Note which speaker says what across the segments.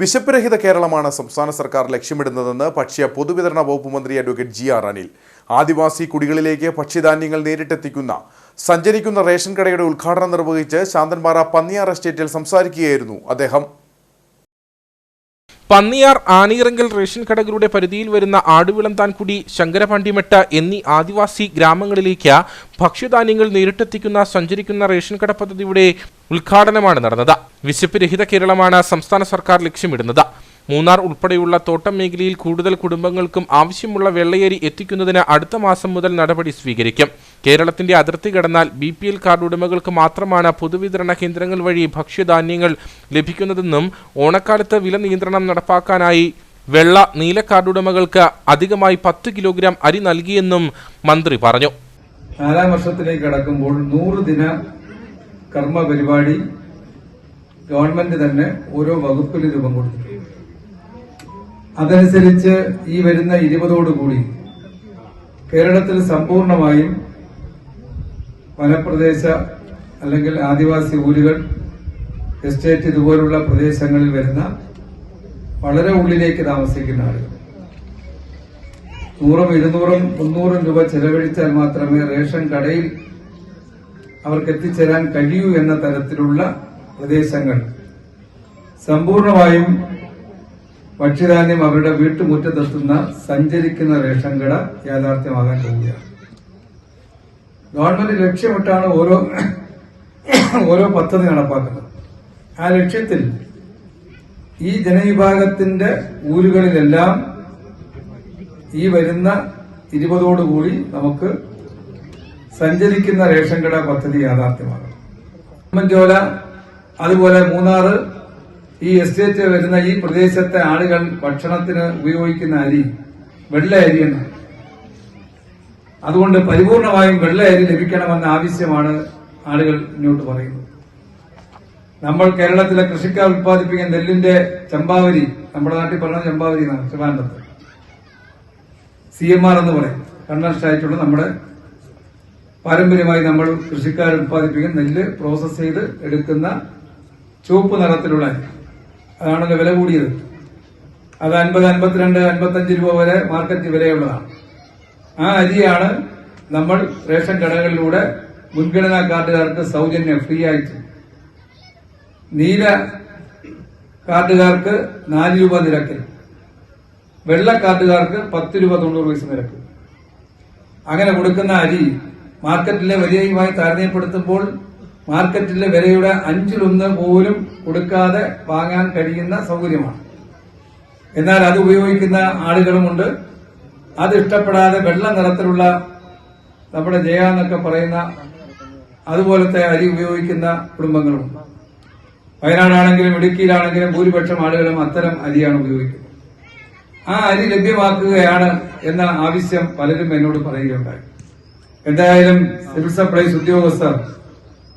Speaker 1: Bishop രഹിത കേരളമാണ് സംസ്ഥാന സർക്കാർ ലക്ഷ്യമിടുന്നതെന്ന് ഭക്ഷ്യ പൊതുവിതരണ വകുപ്പ് മന്ത്രി അഡ്വക്കേറ്റ് ജി ആർ അനിൽ. ആദിവാസി കുടികളിലേക്ക് ഭക്ഷ്യധാന്യങ്ങൾ നേരിട്ടെത്തിക്കുന്ന സഞ്ചരിക്കുന്ന റേഷൻ കടയുടെ ഉദ്ഘാടനം നിർവഹിച്ച് ശാന്തൻപാറ പന്നിയാർ എസ്റ്റേറ്റിൽ സംസാരിക്കുകയായിരുന്നു അദ്ദേഹം.
Speaker 2: പന്നിയാർ ആനയിറങ്കൽ റേഷൻ കടകളുടെ പരിധിയിൽ വരുന്ന ആടുവിളന്താൻകുടി ശങ്കരപാണ്ടിമെട്ട് എന്നീ ആദിവാസി ഗ്രാമങ്ങളിലേക്ക് ഭക്ഷ്യധാന്യങ്ങൾ നേരിട്ടെത്തിക്കുന്ന സഞ്ചരിക്കുന്ന റേഷൻ കട പദ്ധതിയുടെ ഉദ്ഘാടനമാണ് നടന്നത്. വിശപ്പ് രഹിത കേരളമാണ് സംസ്ഥാന സർക്കാർ ലക്ഷ്യമിടുന്നത്. മൂന്നാർ ഉൾപ്പെടെയുള്ള തോട്ടം മേഖലയിൽ കൂടുതൽ കുടുംബങ്ങൾക്കും ആവശ്യമുള്ള വെള്ളയേരി എത്തിക്കുന്നതിന് അടുത്ത മാസം മുതൽ നടപടി സ്വീകരിക്കും. കേരളത്തിന്റെ അതിർത്തി കടന്നാൽ ബി പി എൽ കാർഡ് ഉടമകൾക്ക് മാത്രമാണ് പൊതുവിതരണ കേന്ദ്രങ്ങൾ വഴി ഭക്ഷ്യധാന്യങ്ങൾ ലഭിക്കുന്നതെന്നും ഓണക്കാലത്ത് വില നിയന്ത്രണം നടപ്പാക്കാനായി വെള്ള നീല കാർഡ് ഉടമകൾക്ക് അധികമായി പത്ത് കിലോഗ്രാം അരി നൽകിയെന്നും മന്ത്രി പറഞ്ഞു.
Speaker 3: നാലാം വർഷത്തിലേക്ക് കടക്കുമ്പോൾ നൂറ് ദിന കർമ്മ പരിപാടി ഗവൺമെന്റ് തന്നെ ഓരോ വകുപ്പിൽ രൂപം കൊടുത്തു അതനുസരിച്ച് ഈ വരുന്ന ഇരുപതോടുകൂടി കേരളത്തിൽ സമ്പൂർണമായും വനപ്രദേശ അല്ലെങ്കിൽ ആദിവാസി ഊരുകൾ എസ്റ്റേറ്റ് ഇതുപോലുള്ള പ്രദേശങ്ങളിൽ വരുന്ന വളരെ ഉള്ളിലേക്ക് താമസിക്കുന്ന ആളുകൾ. നൂറും ഇരുന്നൂറും മുന്നൂറും രൂപ ചെലവഴിച്ചാൽ മാത്രമേ റേഷൻ കടയിൽ അവർക്ക് എത്തിച്ചേരാൻ കഴിയൂ എന്ന തരത്തിലുള്ള പ്രദേശങ്ങൾ സമ്പൂർണമായും ഭക്ഷ്യധാന്യം അവരുടെ വീട്ടുമുറ്റത്തെത്തുന്ന സഞ്ചരിക്കുന്ന റേഷൻ കട യാഥാർത്ഥ്യമാകാൻ പോവുകയാണ് ഗവൺമെന്റ് ലക്ഷ്യമിട്ടാണ് ഓരോ ഓരോ പദ്ധതി നടപ്പാക്കുന്നത്. ആ ലക്ഷ്യത്തിൽ ഈ ജനവിഭാഗത്തിന്റെ ഊരുകളിലെല്ലാം ഈ വരുന്ന ഇരുപതോടുകൂടി നമുക്ക് സഞ്ചരിക്കുന്ന റേഷൻ കട പദ്ധതി യാഥാർത്ഥ്യമാകും. ജോല അതുപോലെ മൂന്നാറ് ഈ എസ്റ്റേറ്റ് വരുന്ന ഈ പ്രദേശത്തെ ആളുകൾ ഭക്ഷണത്തിന് ഉപയോഗിക്കുന്ന അരി വെള്ള അരിയാണ് അതുകൊണ്ട് പരിപൂർണമായും വെള്ള അരി ലഭിക്കണമെന്ന ആവശ്യമാണ് ആളുകൾ മുന്നോട്ട് പറയുന്നത്. നമ്മൾ കേരളത്തിലെ കൃഷിക്കാർ ഉത്പാദിപ്പിക്കുന്ന നെല്ലിന്റെ ചമ്പാവരി നമ്മുടെ നാട്ടിൽ പറഞ്ഞ ചമ്പാവരി എന്നാണ് ട്രിവാൻഡ്രത്ത് സി എം ആർ എന്ന് പറയും. കണ്ണാഷ്ടായിട്ടുള്ള നമ്മുടെ പാരമ്പര്യമായി നമ്മൾ കൃഷിക്കാർ ഉത്പാദിപ്പിക്കുന്ന നെല്ല് പ്രോസസ് ചെയ്ത് എടുക്കുന്ന ചുവപ്പ് നിറത്തിലുള്ള അതാണല്ലോ വില കൂടിയത്. അത് അൻപത് അൻപത്തിരണ്ട് അൻപത്തഞ്ച് രൂപ വരെ മാർക്കറ്റ് വിലയുള്ളതാണ്. ആ അരിയാണ് നമ്മൾ റേഷൻ കടകളിലൂടെ മുൻഗണനാ കാർഡുകാർക്ക് സൗജന്യം ഫ്രീ ആയിട്ട്. നീല കാർഡുകാർക്ക് നാല് രൂപ നിരക്കിൽ വെള്ള കാർഡുകാർക്ക് പത്ത് രൂപ തൊണ്ണൂറ് പൈസ നിരക്ക്. അങ്ങനെ കൊടുക്കുന്ന അരി മാർക്കറ്റിലെ വിലയുമായി താരതമ്യപ്പെടുത്തുമ്പോൾ മാർക്കറ്റിലെ വിലയുടെ അഞ്ചിലൊന്ന് പോലും കൊടുക്കാതെ വാങ്ങാൻ കഴിയുന്ന സൗകര്യമാണ്. എന്നാൽ അത് ഉപയോഗിക്കുന്ന ആളുകളുമുണ്ട് അത് ഇഷ്ടപ്പെടാതെ വെള്ള നിറത്തിലുള്ള നമ്മുടെ ജയ എന്നൊക്കെ പറയുന്ന അതുപോലത്തെ അരി ഉപയോഗിക്കുന്ന കുടുംബങ്ങളുണ്ട് വയനാടാണെങ്കിലും ഇടുക്കിയിലാണെങ്കിലും ഭൂരിപക്ഷം ആളുകളും അത്തരം അരിയാണ് ഉപയോഗിക്കുന്നത്. ആ അരി ലഭ്യമാക്കുകയാണ് എന്ന ആവശ്യം പലരും എന്നോട് പറയുകയുണ്ടായി. എന്തായാലും സിവിൽ സപ്ലൈസ് ഉദ്യോഗസ്ഥർ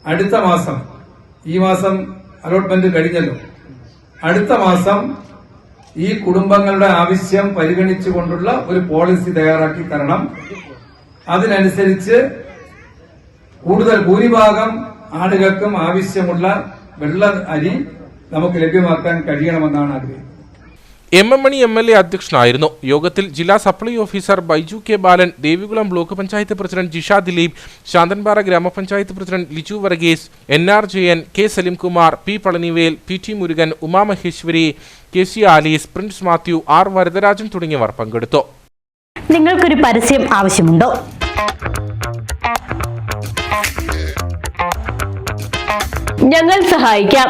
Speaker 3: അടുത്ത മാസം ഈ മാസം അലോട്ട്മെന്റ് കഴിഞ്ഞല്ലോ. അടുത്ത മാസം ഈ കുടുംബങ്ങളുടെ ആവശ്യം പരിഗണിച്ചുകൊണ്ടുള്ള ഒരു പോളിസി തയ്യാറാക്കി തരണം. അതിനനുസരിച്ച് കൂടുതൽ ഭൂരിഭാഗം ആളുകൾക്കും ആവശ്യമുള്ള വെള്ള അരി നമുക്ക് ലഭ്യമാക്കാൻ കഴിയണമെന്നാണ് ആഗ്രഹിക്കുന്നത്
Speaker 2: M M Mani M L A അധ്യക്ഷനായിരുന്നു. യോഗത്തിൽ ജില്ലാ supply officer Baiju K Balan Devikulam block panchayat president Jisha Dileep Santhanpara ഗ്രാമപഞ്ചായത്ത് president Liju Varghese N R Jayan K Salimkumar P Palanivel P T Murugan Umamaheswari K C Alice Prince Mathew R Varadarajan തുടങ്ങിയവർ പങ്കെടുത്തു.
Speaker 4: നിങ്ങൾക്കൊരു പരസ്യം ആവശ്യമുണ്ടോ? ഞങ്ങൾ സഹായിക്കാം.